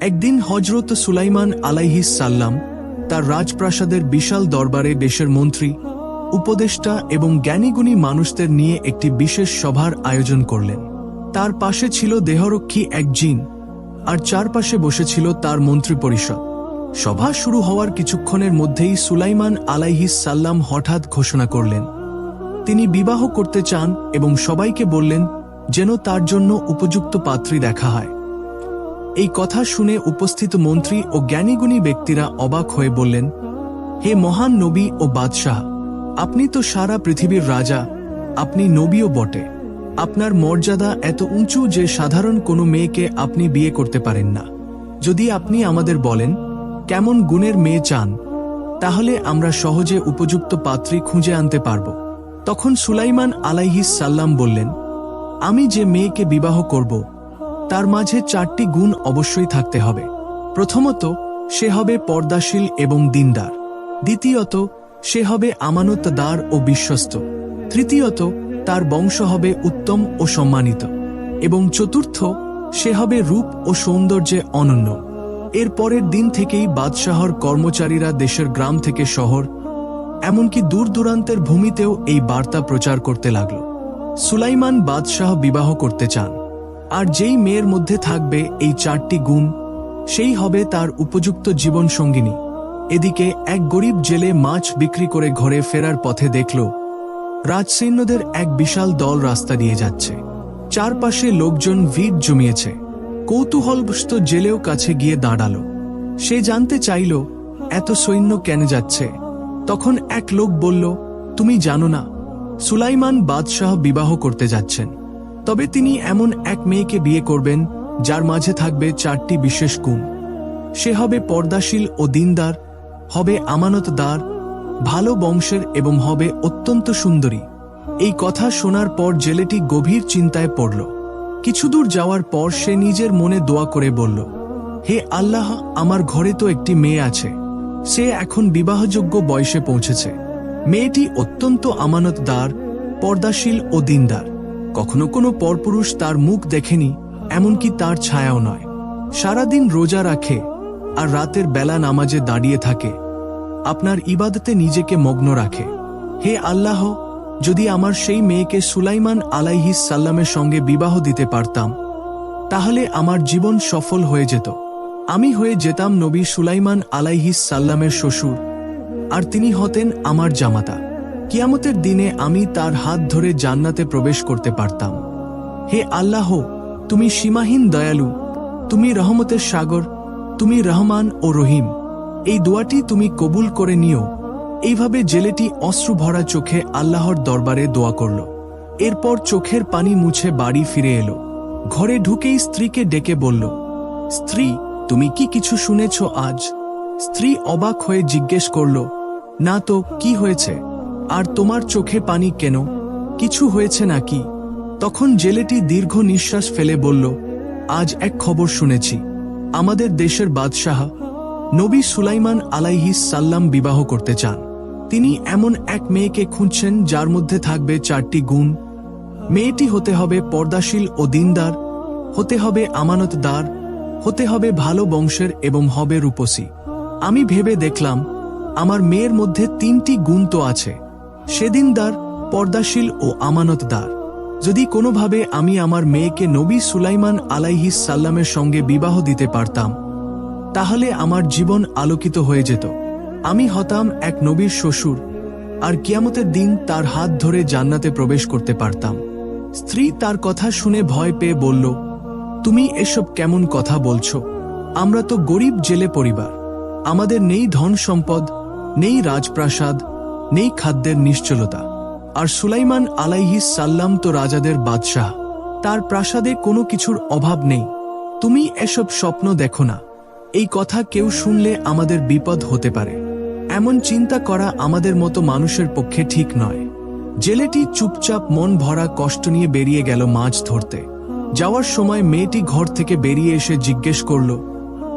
একদিন হজরত সুলাইমান আলাইহিস সাল্লাম তার রাজপ্রাসাদের বিশাল দরবারে দেশের মন্ত্রী, উপদেষ্টা এবং জ্ঞানীগুণী মানুষদের নিয়ে একটি বিশেষ সভার আয়োজন করলেন। তার পাশে ছিল দেহরক্ষী এক জিন, আর চারপাশে বসেছিল তার মন্ত্রী পরিষদ সভা শুরু হওয়ার কিছুক্ষণের মধ্যেই সুলাইমান আলাইহিস সাল্লাম হঠাৎ ঘোষণা করলেন। তিনি বিবাহ করতে চান এবং সবাইকে বললেন, যেন তার জন্য উপযুক্ত পাত্রী দেখা হয়। এই কথা শুনে উপস্থিত মন্ত্রী ও জ্ঞানীগুণী ব্যক্তিরা অবাক হয়ে বললেন, হে মহান নবী ও বাদশাহ, আপনি তো সারা পৃথিবীর রাজা, আপনি নবীও বটে। আপনার মর্যাদা এত উঁচু যে সাধারণ কোনো মেয়েকে আপনি বিয়ে করতে পারেন না। যদি আপনি আমাদের বলেন, কেমন গুণের মেয়ে চান, তাহলে আমরা সহজে উপযুক্ত পাত্রী খুঁজে আনতে পারব। তখন সুলাইমান আলাইহিস সাল্লাম বললেন, আমি যে মেয়েকে বিবাহ করব তার মাঝে চারটি গুণ অবশ্যই থাকতে হবে। প্রথমত, সে হবে পর্দাশীল এবং দিনদার। দ্বিতীয়ত, সে হবে আমানতদার ও বিশ্বস্ত। তৃতীয়ত, তার বংশ হবে উত্তম ও সম্মানিত। এবং চতুর্থ, সে হবে রূপ ও সৌন্দর্যে অনন্য। এর পরের দিন থেকেই বাদশাহর কর্মচারীরা দেশের গ্রাম থেকে শহর, এমনকি দূর দূরান্তের ভূমিতেও এই বার্তা প্রচার করতে লাগল। সুলাইমান বাদশাহ বিবাহ করতে চান। আর যেই মেয়ের মধ্যে থাকবে এই চারটি গুণ, সেই হবে তার উপযুক্ত জীবন সঙ্গিনী। এদিকে এক গরিব জেলে মাছ বিক্রি করে ঘরে ফেরার পথে দেখল, রাজসৈন্যদের এক বিশাল দল রাস্তা দিয়ে যাচ্ছে। চারপাশে লোকজন ভিড় জমিয়েছে। কৌতূহলবস্ত জেলেও কাছে গিয়ে দাঁড়াল। সে জানতে চাইল, এত সৈন্য কেন যাচ্ছে? তখন এক লোক বলল, তুমি জানো না, সুলাইমান বাদশাহ বিবাহ করতে যাচ্ছেন। তবে তিনি এমন এক মেয়েকে বিয়ে করবেন, যার মাঝে থাকবে চারটি বিশেষ গুণ। সে হবে পর্দাশীল ও দিনদার, হবে আমানতদার, ভালো বংশের এবং হবে অত্যন্ত সুন্দরী। এই কথা শোনার পর জেলেটি গভীর চিন্তায় পড়ল। কিছুদূর যাওয়ার পর সে নিজের মনে দোয়া করে বলল, হে আল্লাহ, আমার ঘরে তো একটি মেয়ে আছে। সে এখন বিবাহযোগ্য বয়সে পৌঁছেছে। মেয়েটি অত্যন্ত আমানতদার, পর্দাশীল ও দিনদার। কখনো কোনো পরপুরুষ তার মুখ দেখেনি, এমনকি তার ছায়াও নয়। সারাদিন রোজা রাখে আর রাতের বেলা নামাজে দাঁড়িয়ে থাকে। আপনার ইবাদতে নিজেকে মগ্ন রাখে। হে আল্লাহ, যদি আমার সেই মেয়েকে সুলাইমান আলাইহিস সাল্লামের সঙ্গে বিবাহ দিতে পারতাম, তাহলে আমার জীবন সফল হয়ে যেত। আমি হয়ে যেতাম নবী সুলাইমান আলাইহিস সাল্লামের শ্বশুর, আর তিনি হতেন আমার জামাতা। কিয়ামতের দিনে আমি তার হাত ধরে জান্নাতে প্রবেশ করতে পারতাম। হে আল্লাহ, তুমি সীমাহীন দয়ালু, তুমি রহমতের সাগর, তুমি রহমান ও রহিম। এই দোয়াটি তুমি কবুল করে নিও। এইভাবে জেলেটি অশ্রু ভরা চোখে আল্লাহর দরবারে দোয়া করল। এরপর চোখের পানি মুছে বাড়ি ফিরে এলো। ঘরে ঢুকেই স্ত্রীকে ডেকে বলল, স্ত্রী, তুমি কি কিছু শুনেছ আজ? স্ত্রী অবাক হয়ে জিজ্ঞেস করল, না তো, কি হয়েছে? আর তোমার চোখে পানি কেন? কিছু হয়েছে নাকি? তখন জেলেটি দীর্ঘ নিঃশ্বাস ফেলে বলল, আজ এক খবর শুনেছি। আমাদের দেশের বাদশাহ নবী সুলাইমান আলাইহিস সাল্লাম বিবাহ করতে চান। তিনি এমন এক মেয়েকে খুঁজছেন যার মধ্যে থাকবে চারটি গুণ। মেয়েটি হতে হবে পর্দাশীল ও দিনদার, হতে হবে আমানতদার, হতে হবে ভালো বংশের এবং হবে রূপসী। আমি ভেবে দেখলাম, আমার মেয়ের মধ্যে তিনটি গুণ তো আছে। সেদিনদার পর্দাশীল ও আমানতদার যদি কোনোভাবে আমি আমার মেয়েকে নবী সুলাইমান আলাইহিস সাল্লামের সঙ্গে বিবাহ দিতে পারতাম, তাহলে আমার জীবন আলোকিত হয়ে যেত। আমি হতাম এক নবীর শ্বশুর, আর কিয়ামতের দিন তার হাত ধরে জান্নাতে প্রবেশ করতে পারতাম। স্ত্রী তার কথা শুনে ভয় পেয়ে বলল, তুমি এসব কেমন কথা বলছো? আমরা তো গরিব জেলে পরিবার। আমাদের নেই ধন সম্পদ নেই রাজপ্রাসাদ নেই খাদ্যের নিশ্চলতা। আর সুলাইমান আলাইহিস সাল্লাম তো রাজাদের বাদশাহ। তার প্রাসাদে কোনো কিছুর অভাব নেই। তুমি এসব স্বপ্ন দেখো না। এই কথা কেউ শুনলে আমাদের বিপদ হতে পারে। এমন চিন্তা করা আমাদের মতো মানুষের পক্ষে ঠিক নয়। জেলেটি চুপচাপ মন ভরা কষ্ট নিয়ে বেরিয়ে গেল মাছ ধরতে। যাওয়ার সময় মেয়েটি ঘর থেকে বেরিয়ে এসে জিজ্ঞেস করল,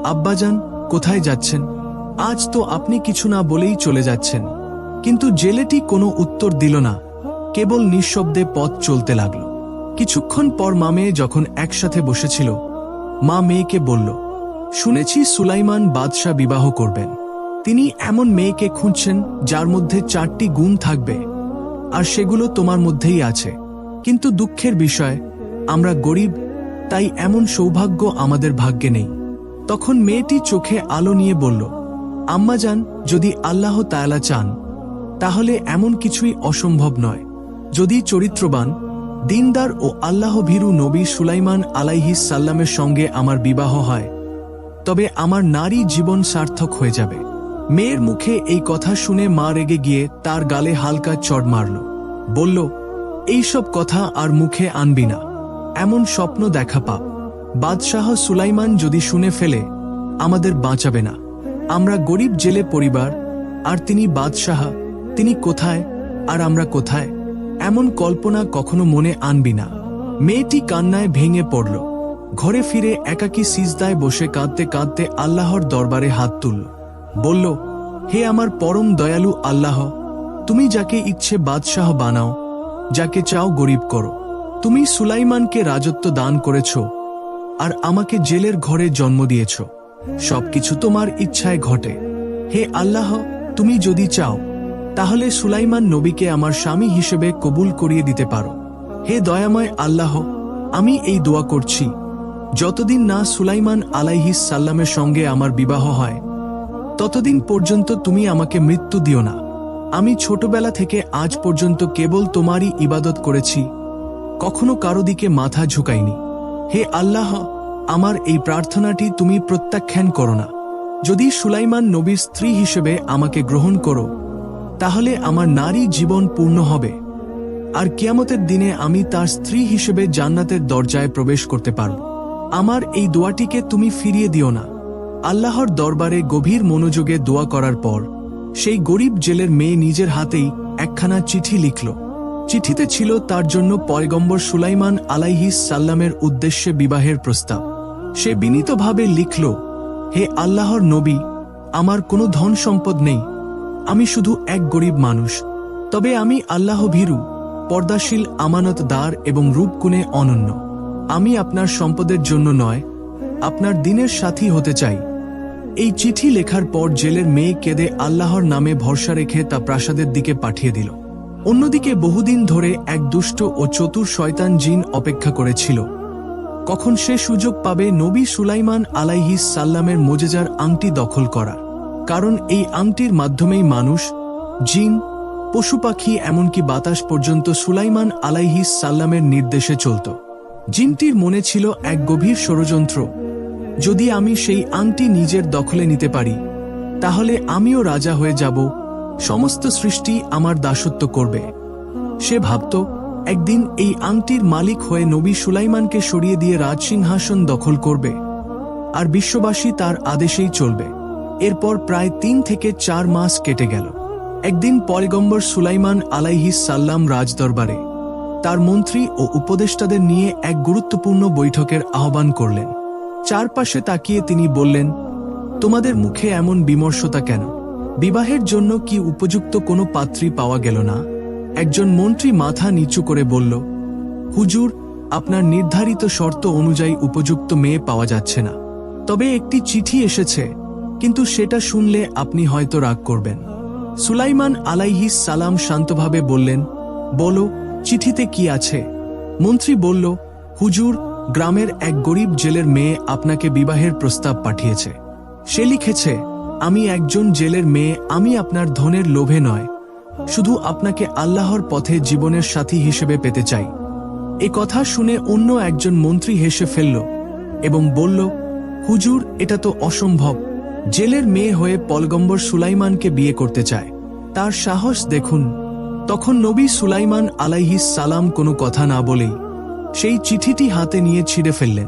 আব্বাজান, কোথায় যাচ্ছেন? আজ তো আপনি কিছু না বলেই চলে যাচ্ছেন। কিন্তু জেলেটি কোনো উত্তর দিল না, কেবল নিঃশব্দে পথ চলতে লাগল। কিছুক্ষণ পর মা মেয়ে যখন একসাথে বসেছিল, মা মেয়েকে বলল, শুনেছি সুলাইমান বাদশাহ বিবাহ করবেন। তিনি এমন মেয়েকে খুঁজছেন যার মধ্যে চারটি গুণ থাকবে, আর সেগুলো তোমার মধ্যেই আছে। কিন্তু দুঃখের বিষয়, আমরা গরিব, তাই এমন সৌভাগ্য আমাদের ভাগ্যে নেই। তখন মেয়েটি চোখে আলো নিয়ে বলল, আম্মাজান, যদি আল্লাহ তায়ালা চান তাহলে এমন কিছুই অসম্ভব নয়। যদি চরিত্রবান, দিনদার ও আল্লাহ ভীরু নবী সুলাইমান আলাইহিস সাল্লামের সঙ্গে আমার বিবাহ হয়, তবে আমার নারী জীবন সার্থক হয়ে যাবে। মেয়ের মুখে এই কথা শুনে মা রেগে গিয়ে তার গালে হালকা চড় মারল। বলল, এইসব কথা আর মুখে আনবি না। এমন স্বপ্ন দেখা পাপ। বাদশাহ সুলাইমান যদি শুনে ফেলে, আমাদের বাঁচাবে না। আমরা গরিব জেলে পরিবার, আর তিনি বাদশাহ তিনি কোথায় আর আমরা কোথায়, এমন কল্পনা কখনো মনে আনবি না। মেয়েটি কান্নায় ভেঙে পড়ল। ঘরে ফিরে একাকী সিজদায় বসে কাঁদতে কাঁদতে আল্লাহর দরবারে হাত তুলল। বলল, হে আমার পরম দয়ালু আল্লাহ, তুমি যাকে ইচ্ছে বাদশাহ বানাও, যাকে চাও গরিব করো। তুমি সুলাইমানকে রাজত্ব দান করেছ আর আমাকে জেলের ঘরে জন্ম দিয়েছ। সবকিছু তোমার ইচ্ছায় ঘটে। হে আল্লাহ, তুমি যদি চাও তাহলে সুলাইমান নবীকে আমার স্বামী হিসেবে কবুল করিয়ে দিতে পারো। হে দয়াময় আল্লাহ, আমি এই দোয়া করছি। যতদিন না সুলাইমান আলাইহিস সাল্লামের সঙ্গে আমার বিবাহ হয়, ততদিন পর্যন্ত তুমি আমাকে মৃত্যু দিও না। আমি ছোটবেলা থেকে আজ পর্যন্ত কেবল তোমারই ইবাদত করেছি, কখনো কারও দিকে মাথা ঝুঁকাইনি। হে আল্লাহ, আমার এই প্রার্থনাটি তুমি প্রত্যাখ্যান করো না। যদি সুলাইমান নবীর স্ত্রী হিসেবে আমাকে গ্রহণ করো তাহলে আমার নারী জীবন পূর্ণ হবে। আর কিয়ামতের দিনে আমি তার স্ত্রী হিসেবে জান্নাতের দরজায় প্রবেশ করতে পারব। আমার এই দোয়াটিকে তুমি ফিরিয়ে দিও না। আল্লাহর দরবারে গভীর মনোযোগে দোয়া করার পর, সেই গরিব জেলের মেয়ে নিজের হাতেই একখানা চিঠি লিখল। চিঠিতে ছিল তার জন্য পয়গম্বর সুলাইমান আলাইহিস সাল্লামের উদ্দেশ্যে বিবাহের প্রস্তাব। সে বিনীতভাবে লিখল, হে আল্লাহর নবী, আমার কোনো ধন সম্পদ নেই। আমি শুধু এক গরিব মানুষ, তবে আমি আল্লাহ ভীরু, পর্দাশীল আমানতদার এবং রূপকুণে অনন্য। আমি আপনার সম্পদের জন্য নয়, আপনার দিনের সাথী হতে চাই। এই চিঠি লেখার পর জেলের মেয়ে কেঁদে আল্লাহর নামে ভরসা রেখে তা প্রাসাদের দিকে পাঠিয়ে দিল। অন্যদিকে বহুদিন ধরে এক দুষ্ট ও চতুর শয়তান জিন অপেক্ষা করেছিল। কখন সে সুযোগ পাবে নবী সুলাইমান আলাইহিস সাল্লামের মোজেজার আংটি দখল করার। কারণ এই আংটির মাধ্যমেই মানুষ, জিন, পশু পাখি এমনকি বাতাস পর্যন্ত সুলাইমান আলাইহিস সাল্লামের নির্দেশে চলত। জিনটির মনে ছিল এক গভীর ষড়যন্ত্র। যদি আমি সেই আংটি নিজের দখলে নিতে পারি, তাহলে আমিও রাজা হয়ে যাব, সমস্ত সৃষ্টি আমার দাসত্ব করবে। সে ভাবত, একদিন এই আংটির মালিক হয়ে নবী সুলাইমানকে সরিয়ে দিয়ে রাজসিংহাসন দখল করবে, আর বিশ্ববাসী তার আদেশেই চলবে। এরপর প্রায় তিন থেকে চার মাস কেটে গেল। একদিন পয়গম্বর সুলাইমান আলাইহিস সাল্লাম রাজদরবারে তার মন্ত্রী ও উপদেষ্টাদের নিয়ে এক গুরুত্বপূর্ণ বৈঠকের আহ্বান করলেন। চারপাশে তাকিয়ে তিনি বললেন, তোমাদের মুখে এমন বিমর্ষতা কেন? বিবাহের জন্য কি উপযুক্ত কোনো পাত্রী পাওয়া গেল না? একজন মন্ত্রী মাথা নিচু করে বলল, হুজুর, আপনার নির্ধারিত শর্ত অনুযায়ী উপযুক্ত মেয়ে পাওয়া যাচ্ছে না। তবে একটি চিঠি এসেছে কিন্তু সেটা শুনলে আপনি হয়তো রাগ করবেন। সুলাইমান আলাইহিস সালাম শান্তভাবে বললেন, বলো, চিঠিতে কি আছে? মন্ত্রী বলল, হুজুর, গ্রামের এক গরিব জেলের মেয়ে আপনাকে বিবাহের প্রস্তাব পাঠিয়েছে। সে লিখেছে, আমি একজন জেলের মেয়ে, আমি আপনার ধনের লোভে নয়। শুধু আপনাকে আল্লাহর পথে জীবনের সাথী হিসেবে পেতে চাই। এ কথা শুনে অন্য একজন মন্ত্রী হেসে ফেলল এবং বলল, হুজুর, এটা তো অসম্ভব। জেলের মেয়ে হয়ে পলগম্বর সুলাইমানকে বিয়ে করতে চায়। তার সাহস দেখুন, তখন নবী সুলাইমান আলাইহিস সালাম কোনো কথা না বলেই সেই চিঠিটি হাতে নিয়ে ছিঁড়ে ফেললেন।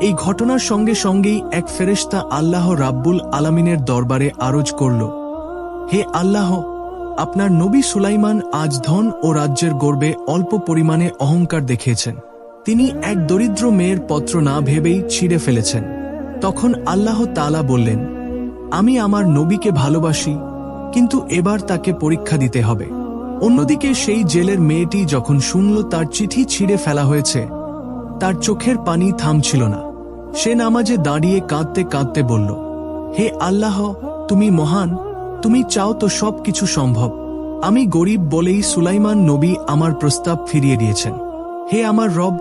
এই ঘটনার সঙ্গে সঙ্গেই এক ফেরেশতা আল্লাহ রাব্বুল আলামিনের দরবারে আরজ করল, হে আল্লাহ, আপনার নবী সুলাইমান আজ ধন ও রাজ্যের গর্বে অল্প পরিমাণে অহংকার দেখিয়েছেন। তিনি এক দরিদ্র মেয়ের পত্র না ভেবেই ছিঁড়ে ফেলেছেন। তখন আল্লাহ তালা বললেন আমি আমার নবীকে ভালোবাসি, কিন্তু এবার তাকে পরীক্ষা দিতে হবে। অন্যদিকে সেই জেলের মেয়েটি যখন শুনল তার চিঠি ছিঁড়ে ফেলা হয়েছে, তার চোখের পানি থামছিল না। সে নামাজে দাঁড়িয়ে কাঁদতে কাঁদতে বলল, হে আল্লাহ, তুমি মহান, তুমি চাও তো সব কিছু সম্ভব। আমি গরিব বলেই সুলাইমান নবী আমার প্রস্তাব ফিরিয়ে দিয়েছেন। হে আমার রব,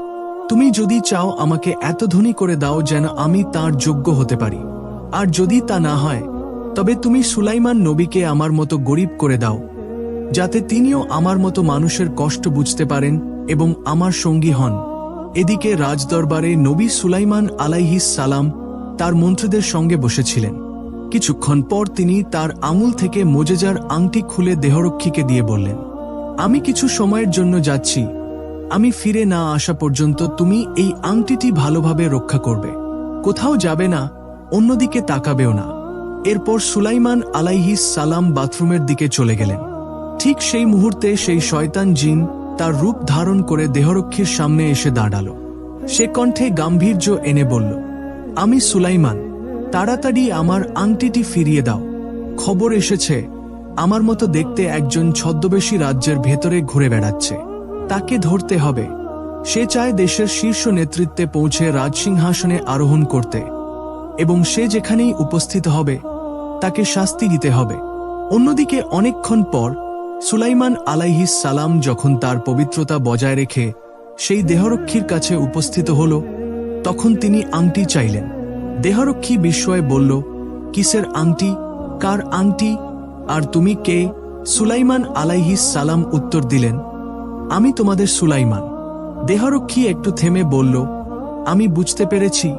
তুমি যদি চাও আমাকে এত ধনী করে দাও যেন আমি তার যোগ্য হতে পারি। আর যদি তা না হয়, তবে তুমি সুলাইমান নবীকে আমার মতো গরিব করে দাও, যাতে তিনিও আমার মতো মানুষের কষ্ট বুঝতে পারেন এবং আমার সঙ্গী হন। এদিকে রাজদরবারে নবী সুলাইমান আলাইহিস সালাম তার মন্ত্রীদের সঙ্গে বসেছিলেন। কিছুক্ষণ পর তিনি তার আঙুল থেকে মোজেজার আংটি খুলে দেহরক্ষীকে দিয়ে বললেন, আমি কিছু সময়ের জন্য যাচ্ছি। আমি ফিরে না আসা পর্যন্ত তুমি এই আংটিটি ভালোভাবে রক্ষা করবে। কোথাও যাবে না অন্যদিকে তাকাবেও না। এরপর সুলাইমান আলাইহিস সালাম বাথরুমের দিকে চলে গেলেন। ঠিক সেই মুহূর্তে সেই শয়তান জিন তার রূপ ধারণ করে দেহরক্ষীর সামনে এসে দাঁড়াল। সে কণ্ঠে গাম্ভীর্য এনে বলল, আমি সুলাইমান, তাড়াতাড়ি আমার আংটিটি ফিরিয়ে দাও। খবর এসেছে, আমার মতো দেখতে একজন ছদ্মবেশী রাজ্যের ভেতরে ঘুরে বেড়াচ্ছে। তাকে ধরতে হবে। সে চায় দেশের শীর্ষ নেতৃত্বে পৌঁছে রাজসিংহাসনে আরোহণ করতে। এবং সে যেখানেই উপস্থিত হবে, তাকে শাস্তি দিতে হবে। অন্যদিকে অনেকক্ষণ পর সুলাইমান আলাইহিস সালাম যখন তার পবিত্রতা বজায় রেখে সেই দেহরক্ষীর কাছে উপস্থিত হল, তখন তিনি আংটি চাইলেন। দেহরক্ষী বিস্ময়ে বলল, কিসের আংটি? কার আংটি? আর তুমি কে? সুলাইমান আলাইহিস সালাম উত্তর দিলেন, আমি তোমাদের সুলাইমান। দেহরক্ষী একটু থেমে বলল, আমি বুঝতে পেরেছি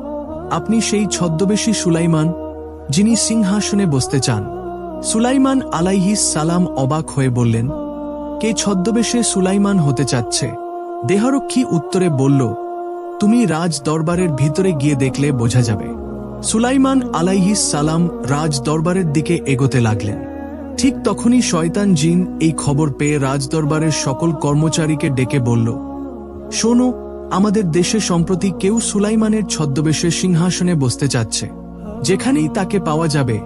আপনি সেই ছদ্মবেশী সুলাইমান যিনি সিংহাসনে বসতে চান। সুলাইমান আলাইহিস সালাম অবাক হয়ে বললেন, কে ছদ্মবেশে সুলাইমান হতে চাচ্ছে? দেহরক্ষী উত্তরে বলল, তুমি রাজ দরবারের ভিতরে গিয়ে দেখলে বোঝা যাবে। সুলাইমান আলাইহিস সালাম রাজ দরবারের দিকে এগোতে লাগলেন। ঠিক তখনই শয়তান জিন এই খবর পেয়ে রাজদরবারের সকল কর্মচারীকে ডেকে বলল, শোনো আমাদের দেশে সম্প্রতি কেউ সুলাইমানের ছদ্মবেশে সিংহাসনে বসতে চাচ্ছে। যেখানেই তাকে পাওয়া যাবে,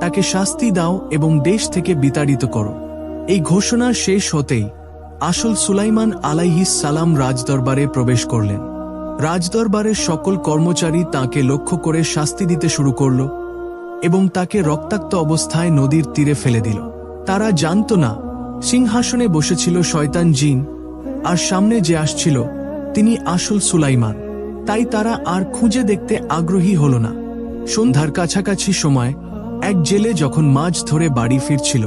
তাকে শাস্তি দাও এবং দেশ থেকে বিতাড়িত করো। এই ঘোষণা শেষ হতেই আসল সুলাইমান আলাইহিস সালাম রাজদরবারে প্রবেশ করলেন। রাজদরবারের সকল কর্মচারী তাকে লক্ষ্য করে শাস্তি দিতে শুরু করল এবং তাকে রক্তাক্ত অবস্থায় নদীর তীরে ফেলে দিল। তারা জানত না, সিংহাসনে বসেছিল শয়তান জিন, আর সামনে যে আসছিল তিনি আসল সুলাইমান, তাই তারা আর খুঁজে দেখতে আগ্রহী হল না। সন্ধ্যার কাছাকাছি সময়, এক জেলে যখন মাছ ধরে বাড়ি ফিরছিল,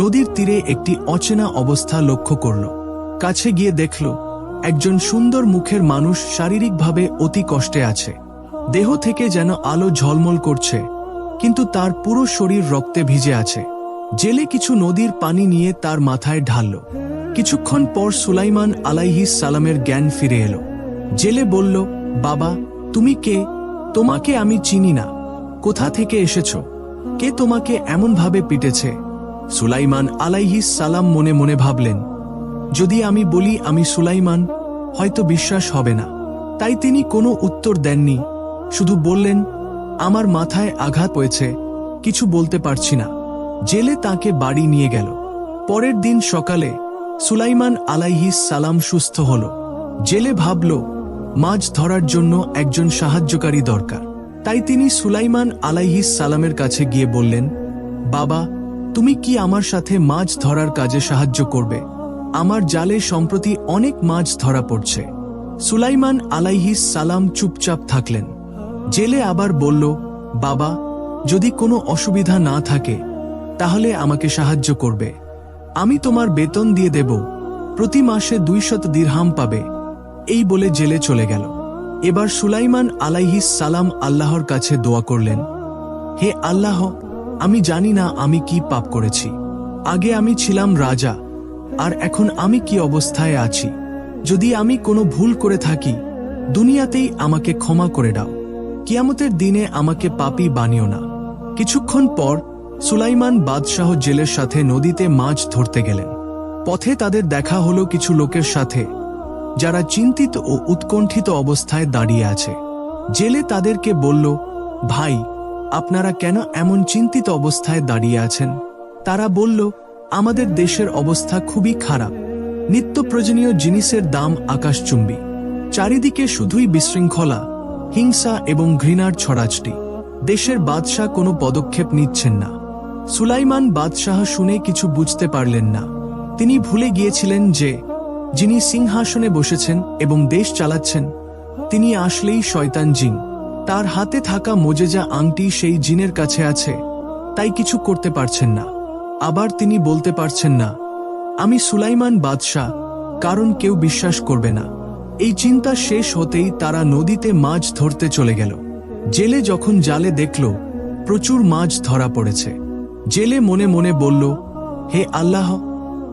নদীর তীরে একটি অচেনা অবস্থা লক্ষ্য করল। কাছে গিয়ে দেখল, একজন সুন্দর মুখের মানুষ শারীরিকভাবে অতি কষ্টে আছে। দেহ থেকে যেন আলো ঝলমল করছে, কিন্তু তার পুরো শরীর রক্তে ভিজে আছে। জেলে কিছু নদীর পানি নিয়ে তার মাথায় ঢালল। কিছুক্ষণ পর সুলাইমান আলাইহিস সালামের জ্ঞান ফিরে এলো। জেলে বলল, বাবা, তুমি কে? তোমাকে আমি চিনি না। কোথা থেকে এসেছ? কে তোমাকে এমনভাবে পিটেছে? সুলাইমান আলাইহিস সালাম মনে মনে ভাবলেন, যদি আমি বলি আমি সুলাইমান, হয়তো বিশ্বাস হবে না। তাই তিনি কোনো উত্তর দেননি, শুধু বললেন, আমার মাথায় আঘাত হয়েছে, কিছু বলতে পারছি না। জেলে তাকে বাড়ি নিয়ে গেল। পরের দিন সকালে সুলাইমান আলাইহিস সালাম সুস্থ হল। জেলে ভাবল, মাছ ধরার জন্য একজন সাহায্যকারী দরকার। তাই তিনি সুলাইমান আলাইহিস সালামের কাছে গিয়ে বললেন, বাবা, তুমি কি আমার সাথে মাছ ধরার কাজে সাহায্য করবে? আমার জালে সম্প্রতি অনেক মাছ ধরা পড়ছে। সুলাইমান আলাইহিস সালাম চুপচাপ থাকলেন। জেলে আবার বলল, বাবা, যদি কোনো অসুবিধা না থাকে, তাহলে আমাকে সাহায্য করবে। আমি তোমার বেতন দিয়ে দেব। প্রতি মাসে দুইশত দিরহাম পাবে। এই বলে জেলে চলে গেল। এবার সুলাইমান আলাইহিস সালাম আল্লাহর কাছে দোয়া করলেন, হে আল্লাহ, আমি জানি না আমি কি পাপ করেছি। আগে আমি ছিলাম রাজা, আর এখন আমি কি অবস্থায় আছি। যদি আমি কোনো ভুল করে থাকি, দুনিয়াতেই আমাকে ক্ষমা করে দাও। কিয়ামতের দিনে আমাকে পাপি বানিও না। কিছুক্ষণ পর সুলাইমান বাদশাহ জেলের সাথে নদীতে মাছ ধরতে গেলেন। পথে তাদের দেখা হলো কিছু লোকের সাথে, যারা চিন্তিত ও উৎকণ্ঠিত অবস্থায় দাঁড়িয়ে আছে। জেলে তাদেরকে বলল, ভাই, আপনারা কেন এমন চিন্তিত অবস্থায় দাঁড়িয়ে আছেন? তারা বলল, আমাদের দেশের অবস্থা খুবই খারাপ। নিত্য প্রয়োজনীয় জিনিসের দাম আকাশচুম্বী। চারিদিকে শুধুই বিশৃঙ্খলা, হিংসা এবং ঘৃণার ছড়াছটি দেশের বাদশাহ কোনো পদক্ষেপ নিচ্ছেন না। সুলাইমান বাদশাহ শুনে কিছু বুঝতে পারলেন না। তিনি ভুলে গিয়েছিলেন যে, যিনি সিংহাসনে বসেছেন এবং দেশ চালাচ্ছেন, তিনি আসলেই শয়তান জিন। তার হাতে থাকা মোজেজা আংটি সেই জিনের কাছে আছে, তাই কিছু করতে পারছেন না। আবার তিনি বলতে পারছেন না, আমি সুলাইমান বাদশাহ, কারণ কেউ বিশ্বাস করবে না। এই চিন্তা শেষ হতেই তারা নদীতে মাছ ধরতে চলে গেল। জেলে যখন জালে দেখল, প্রচুর মাছ ধরা পড়েছে। জেলে মনে মনে বলল, হে আল্লাহ,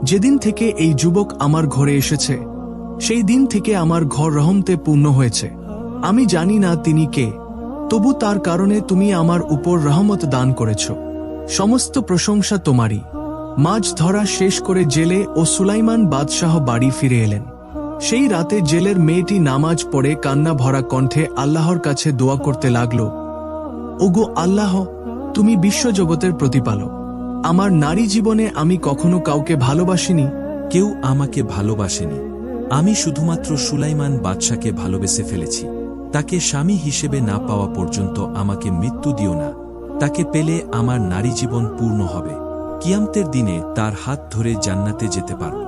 যেদিন থেকে এই যুবক আমার ঘরে এসেছে, সেই দিন থেকে আমার ঘর রহমতে পূর্ণ হয়েছে। আমি জানি না তিনি কে, তবু তার কারণে তুমি আমার উপর রহমত দান করেছ। সমস্ত প্রশংসা তোমারই। মাছ ধরা শেষ করে জেলে ও সুলাইমান বাদশাহ বাড়ি ফিরে এলেন। সেই রাতে জেলের মেয়েটি নামাজ পড়ে কান্না ভরা কণ্ঠে আল্লাহর কাছে দোয়া করতে লাগল, ওগো আল্লাহ তুমি বিশ্বজগতের প্রতিপালক। আমার নারী জীবনে আমি কখনো কাউকে ভালোবাসিনি, কেউ আমাকে ভালোবাসেনি। আমি শুধুমাত্র সুলাইমান বাদশাকে ভালোবেসে ফেলেছি। তাকে স্বামী হিসেবে না পাওয়া পর্যন্ত আমাকে মৃত্যু দিও না। তাকে পেলে আমার নারী জীবন পূর্ণ হবে। কিয়ামতের দিনে তার হাত ধরে জান্নাতে যেতে পারব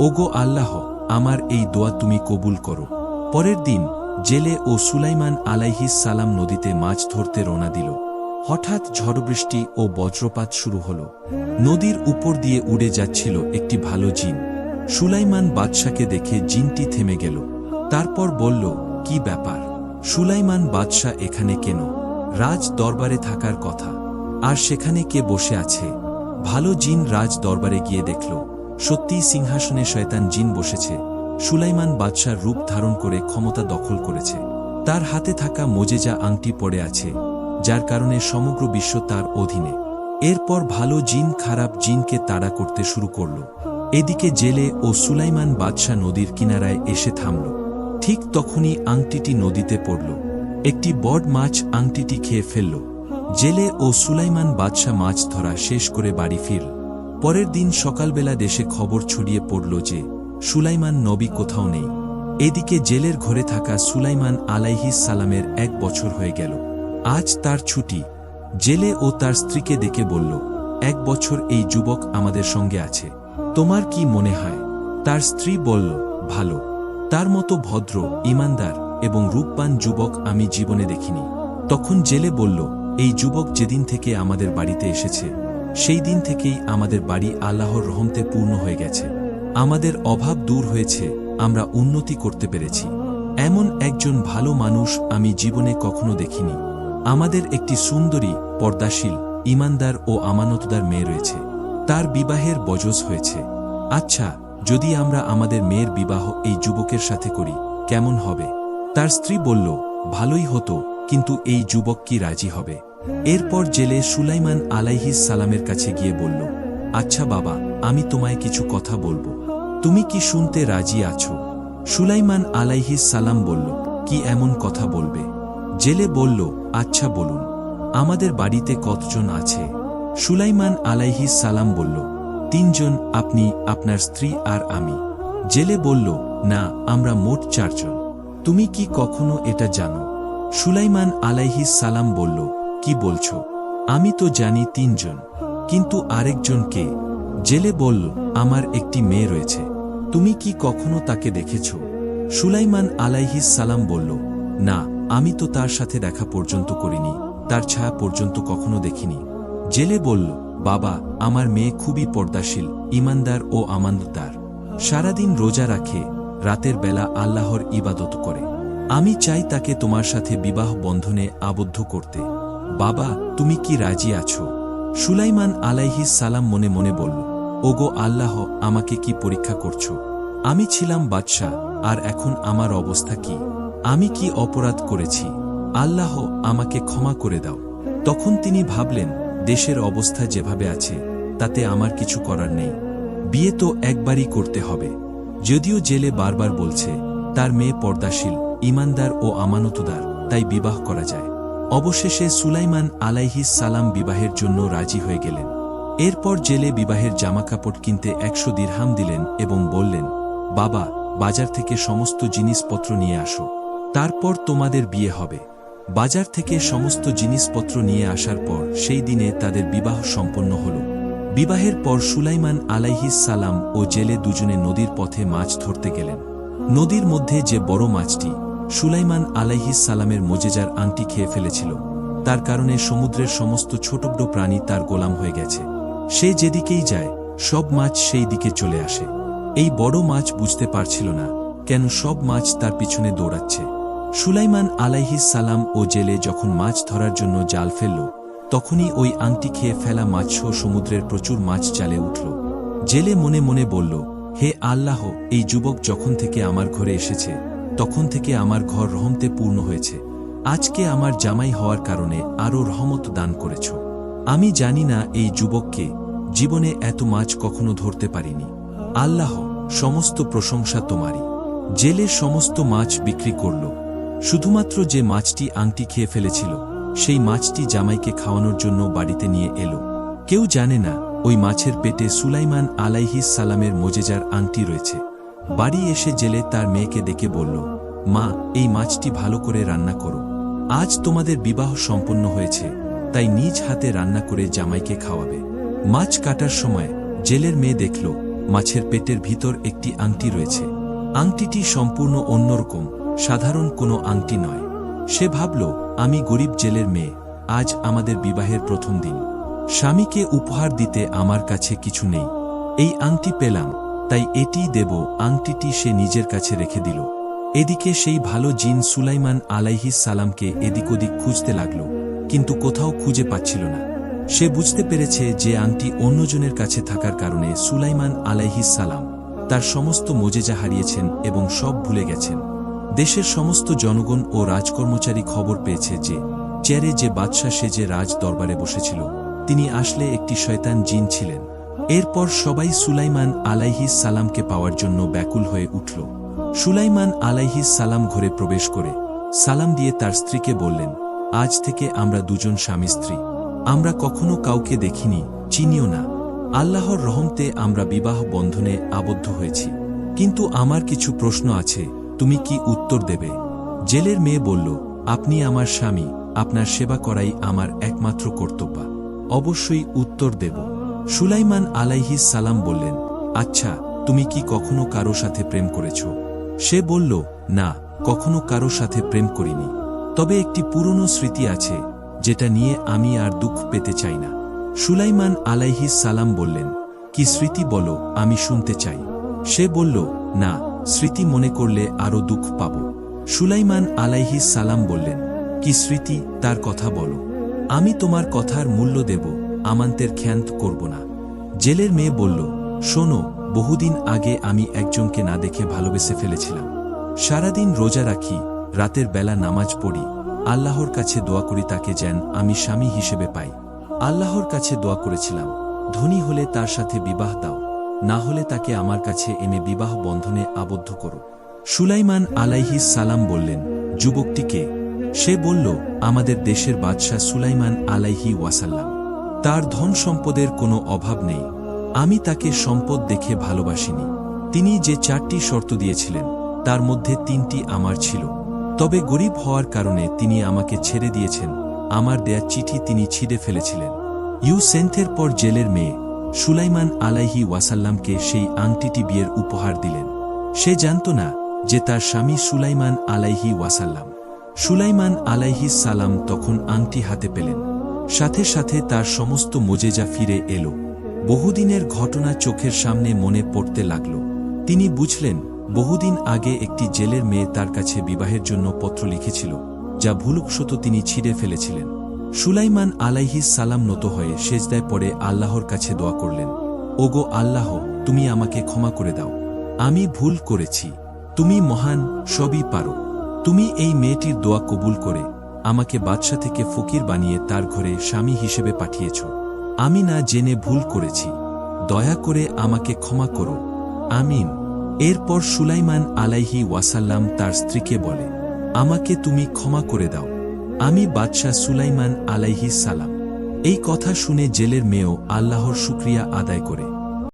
ওগো আল্লাহ, আমার এই দোয়া তুমি কবুল করো। পরের দিন জেলে ও সুলাইমান আলাইহিস সালাম নদীতে মাছ ধরতে রোনা দিল। হঠাৎ ঝড়বৃষ্টি ও বজ্রপাত শুরু হল। নদীর উপর দিয়ে উড়ে যাচ্ছিল একটি ভালো জিন। সুলাইমান বাদশাকে দেখে জিনটি থেমে গেল। তারপর বলল, কি ব্যাপার? সুলাইমান বাদশাহ এখানে কেন? রাজ দরবারে থাকার কথা। আর সেখানে কে বসে আছে? ভালো জিন রাজ দরবারে গিয়ে দেখল। সত্যিই সিংহাসনে শয়তান জিন বসেছে। সুলাইমান বাদশার রূপ ধারণ করে ক্ষমতা দখল করেছে। তার হাতে থাকা মোজেজা আংটি পড়ে আছে। যার কারণে সমগ্র বিশ্ব তার অধীনে। এরপর ভালো জিন খারাপ জিনকে তাড়া করতে শুরু করল। এদিকে জেলে ও সুলাইমান বাদশাহ নদীর কিনারায় এসে থামল। ঠিক তখনই আংটিটি নদীতে পড়ল। একটি বড মাছ আংটিটি খেয়ে ফেলল। জেলে ও সুলাইমান বাদশাহ মাছ ধরা শেষ করে বাড়ি ফিরল। পরের দিন সকালবেলা দেশে খবর ছড়িয়ে পড়ল যে, সুলাইমান নবী কোথাও নেই। এদিকে জেলের ঘরে থাকা সুলাইমান আলাইহিস সালামের এক বছর হয়ে গেল। আজ তার ছুটি। জেলে ও তার স্ত্রীকে ডেকে বলল, এক বছর এই যুবক আমাদের সঙ্গে আছে। তোমার কি মনে হয়? তার স্ত্রী বলল, ভালো। তার মতো ভদ্র, ইমানদার এবং রূপবান যুবক আমি জীবনে দেখিনি। তখন জেলে বলল, এই যুবক যেদিন থেকে আমাদের বাড়িতে এসেছে, সেই দিন থেকেই আমাদের বাড়ি আল্লাহর রহমতে পূর্ণ হয়ে গেছে। আমাদের অভাব দূর হয়েছে, আমরা উন্নতি করতে পেরেছি। এমন একজন ভালো মানুষ আমি জীবনে কখনো দেখিনি। আমাদের একটি সুন্দরী, পর্দাশীল ইমানদার ও আমানতদার মেয়ে রয়েছে। তার বিবাহের বজস হয়েছে। আচ্ছা যদি আমরা আমাদের মেয়ের বিবাহ এই যুবকের সাথে করি, কেমন হবে? তার স্ত্রী বলল, ভালোই হতো, কিন্তু এই যুবক কি রাজি হবে? এরপর জেলে সুলাইমান আলাইহিস সালামের কাছে গিয়ে বলল আচ্ছা বাবা, আমি তোমায় কিছু কথা বলব। তুমি কি শুনতে রাজি আছো? সুলাইমান আলাইহিস সালাম বলল, কি এমন কথা বলবে? জেলে বলল আচ্ছা বলুন, আমাদের বাড়িতে কতজন আছে? সুলাইমান আলাইহি সালাম বলল, তিনজন, আপনি, আপনার স্ত্রী আর আমি। জেলে বলল, না, আমরা মোট চারজন। তুমি কি কখনো এটা জানো? সুলাইমান আলাইহি সালাম বলল, কি বলছো? আমি তো জানি তিনজন, কিন্তু আরেকজন কে? জেলে বলল, আমার একটি মেয়ে রয়েছে। তুমি কি কখনো তাকে দেখেছ? সুলাইমান আলাইহি সালাম বলল, না আমি তো তার সাথে দেখা পর্যন্ত করিনি, তার ছায়া পর্যন্ত কখনো দেখিনি। জেলে বলল, বাবা, আমার মেয়ে খুবই পর্দাশীল, ইমানদার ও আমানতদার। সারাদিন রোজা রাখে, রাতের বেলা আল্লাহর ইবাদত করে। আমি চাই তাকে তোমার সাথে বিবাহ বন্ধনে আবদ্ধ করতে। বাবা, তুমি কি রাজি আছো? সুলাইমান আলাইহিস সালাম মনে মনে বলল, ওগো আল্লাহ, আমাকে কি পরীক্ষা করছ? আমি ছিলাম বাদশাহ, আর এখন আমার অবস্থা কি? আমি কি অপরাধ করেছি? আল্লাহ আমাকে ক্ষমা করে দাও। তখন তিনি ভাবলেন, দেশের অবস্থা যেভাবে আছে, তাতে আমার কিছু করার নেই। বিয়ে তো একবারই করতে হবে। যদিও জেলে বারবার বলছে, তার মেয়ে পর্দাশীল, ইমানদার ও আমানতদার, তাই বিবাহ করা যায়। অবশেষে সুলাইমান আলাইহিস সালাম বিবাহের জন্য রাজি হয়ে গেলেন। এরপর জেলে বিবাহের জামাকাপড় কিনতে একশো দিরহাম দিলেন এবং বললেন, বাবা, বাজার থেকে সমস্ত জিনিসপত্র নিয়ে আসো। তারপর তোমাদের বিয়ে হবে। বাজার থেকে সমস্ত জিনিসপত্র নিয়ে আসার পর সেই দিনে তাদের বিবাহ সম্পন্ন হল। বিবাহের পর সুলাইমান আলাইহিস সালাম ও জেলে দুজনে নদীর পথে মাছ ধরতে গেলেন। নদীর মধ্যে যে বড় মাছটি, সুলাইমান আলাইহিস সালামের মোজেজার আংটি খেয়ে ফেলেছিল। তার কারণে সমুদ্রের সমস্ত ছোট বড় প্রাণী তার গোলাম হয়ে গেছে। সে যেদিকেই যায়, সব মাছ সেই দিকে চলে আসে। এই বড় মাছ বুঝতে পারছিল না কেন সব মাছ তার পিছনে দৌড়াচ্ছে। সুলাইমান আলাইহিস সালাম ও জেলে যখন মাছ ধরার জন্য জাল ফেলল, তখনই ওই আংটি খেয়ে ফেলা মাছসহ সমুদ্রের প্রচুর মাছ জালে উঠল। জেলে মনে মনে বলল, হে আল্লাহ, এই যুবক যখন থেকে আমার ঘরে এসেছে, তখন থেকে আমার ঘর রহমতে পূর্ণ হয়েছে। আজকে আমার জামাই হওয়ার কারণে আরও রহমত দান করেছ। আমি জানি না এই যুবককে জীবনে এত মাছ কখনো ধরতে পারিনি। আল্লাহ, সমস্ত প্রশংসা তোমারই। জেলে সমস্ত মাছ বিক্রি করল। শুধুমাত্র যে মাছটি আংটি খেয়ে ফেলেছিল, সেই মাছটি জামাইকে খাওয়ানোর জন্য বাড়িতে নিয়ে এলো। কেউ জানে না, ওই মাছের পেটে সুলাইমান আলাইহিস সালামের মোজেজার আংটি রয়েছে। বাড়ি এসে জেলে তার মেয়েকে ডেকে বলল, মা, এই মাছটি ভালো করে রান্না করো। আজ তোমাদের বিবাহ সম্পন্ন হয়েছে, তাই নিজ হাতে রান্না করে জামাইকে খাওয়াবে। মাছ কাটার সময় জেলের মেয়ে দেখল, মাছের পেটের ভিতর একটি আংটি রয়েছে। আংটিটি সম্পূর্ণ অন্যরকম সাধারণ কোনো আংটি নয়। সে ভাবল, আমি গরিব জেলের মেয়ে, আজ আমাদের বিবাহের প্রথম দিন। স্বামীকে উপহার দিতে আমার কাছে কিছু নেই। এই আংটি পেলাম, তাই এটিই দেব। আংটিটি সে নিজের কাছে রেখে দিল। এদিকে সেই ভালো জিন সুলাইমান আলাইহিস সালামকে এদিক ওদিক খুঁজতে লাগল, কিন্তু কোথাও খুঁজে পাচ্ছিল না। সে বুঝতে পেরেছে যে আংটি অন্যজনের কাছে থাকার কারণে সুলাইমান আলাইহিস সালাম তার সমস্ত মোজেজা হারিয়েছেন এবং সব ভুলে গেছেন। দেশের সমস্ত জনগণ ও রাজকর্মচারী খবর পেয়েছে যে, চেয়ারে যে বাদশাহ সেজে রাজ দরবারে বসেছিল, তিনি আসলে একটি শয়তান জিন ছিলেন। এরপর সবাই সুলাইমান আলাইহিস সালামকে পাওয়ার জন্য ব্যাকুল হয়ে উঠল। সুলাইমান আলাইহিস সালাম ঘরে প্রবেশ করে, সালাম দিয়ে তার স্ত্রীকে বললেন, আজ থেকে আমরা দুজন স্বামী স্ত্রী। আমরা কখনো কাউকে দেখিনি, চিনিও না। আল্লাহর রহমতে আমরা বিবাহ বন্ধনে আবদ্ধ হয়েছি। কিন্তু আমার কিছু প্রশ্ন আছে তুমি কি উত্তর দেবে? জেলের মেয়ে বলল, আপনি আমার স্বামী, আপনার সেবা করাই আমার একমাত্র কর্তব্য। অবশ্যই উত্তর দেব। সুলাইমান আলাইহিস সালাম বললেন আচ্ছা তুমি কি কখনো কারও সাথে প্রেম করেছ? সে বলল, না, কখনো কারও সাথে প্রেম করিনি। তবে একটি পুরনো স্মৃতি আছে, যেটা নিয়ে আমি আর দুঃখ পেতে চাই না। সুলাইমান আলাইহিস সালাম বললেন, কি স্মৃতি বলো, আমি শুনতে চাই। সে বলল, না স্মৃতি মনে করলে আরও দুঃখ পাব। সুলাইমান আলাইহি সালাম বললেন, কি স্মৃতি? তার কথা বলো। আমি তোমার কথার মূল্য দেব, আমান্তের খ্যান্ত করব না। জেলের মেয়ে বলল, শোনো, বহুদিন আগে আমি একজনকে না দেখে ভালোবেসে ফেলেছিলাম। সারাদিন রোজা রাখি, রাতের বেলা নামাজ পড়ি। আল্লাহর কাছে দোয়া করি তাকে যেন আমি স্বামী হিসেবে পাই। আল্লাহর কাছে দোয়া করেছিলাম, ধনী হলে তার সাথে বিবাহ দাও। না হলে তাকে আমার কাছে এনে বিবাহ বন্ধনে আবদ্ধ করো। সুলাইমান আলাইহিস সালাম বললেন, যুবকটিকে? সে বলল, আমাদের দেশের বাদশাহ সুলাইমান আলাইহি ওয়াসাল্লাম। তার ধন সম্পদের কোনো অভাব নেই। আমি তাকে সম্পদ দেখে ভালোবাসিনি। তিনি যে চারটি শর্ত দিয়েছিলেন, তার মধ্যে তিনটি আমার ছিল। তবে গরিব হওয়ার কারণে তিনি আমাকে ছেড়ে দিয়েছেন। আমার দেয়া চিঠি তিনি ছিঁড়ে ফেলেছিলেন। ইউ সেন্থের পর জেলের মেয়ে সুলাইমান আলাইহি ওয়াসাল্লামকে সেই আংটিটি বিয়ের উপহার দিলেন। সে জানত না যে তার স্বামী সুলাইমান আলাইহি ওয়াসাল্লাম। সুলাইমান আলাইহি সালাম তখন আংটি হাতে পেলেন। সাথে সাথে তার সমস্ত মোজেজা ফিরে এলো। বহুদিনের ঘটনা চোখের সামনে মনে পড়তে লাগল। তিনি বুঝলেন, বহুদিন আগে একটি জেলের মেয়ে তার কাছে বিবাহের জন্য পত্র লিখেছিল, যা ভুলুকশত তিনি ছিঁড়ে ফেলেছিলেন। সুলাইমান আলাইহিস সালাম নত হয়ে সেজদায় পরে আল্লাহর কাছে দোয়া করলেন, ওগো আল্লাহ, তুমি আমাকে ক্ষমা করে দাও। আমি ভুল করেছি। তুমি মহান, সবই পারো। তুমি এই মেয়েটির দোয়া কবুল করে আমাকে বাদশা থেকে ফকির বানিয়ে তার ঘরে স্বামী হিসেবে পাঠিয়েছ। আমি না জেনে ভুল করেছি। দয়া করে আমাকে ক্ষমা করো। আমিন। এরপর সুলাইমান আলাইহি ওয়াসাল্লাম তার স্ত্রীকে বলে, আমাকে তুমি ক্ষমা করে দাও। আমি বাদশাহ সুলাইমান আলাইহিস সালাম। এই কথা শুনে জেলের মেয়েও আল্লাহর শুক্রিয়া আদায় করে।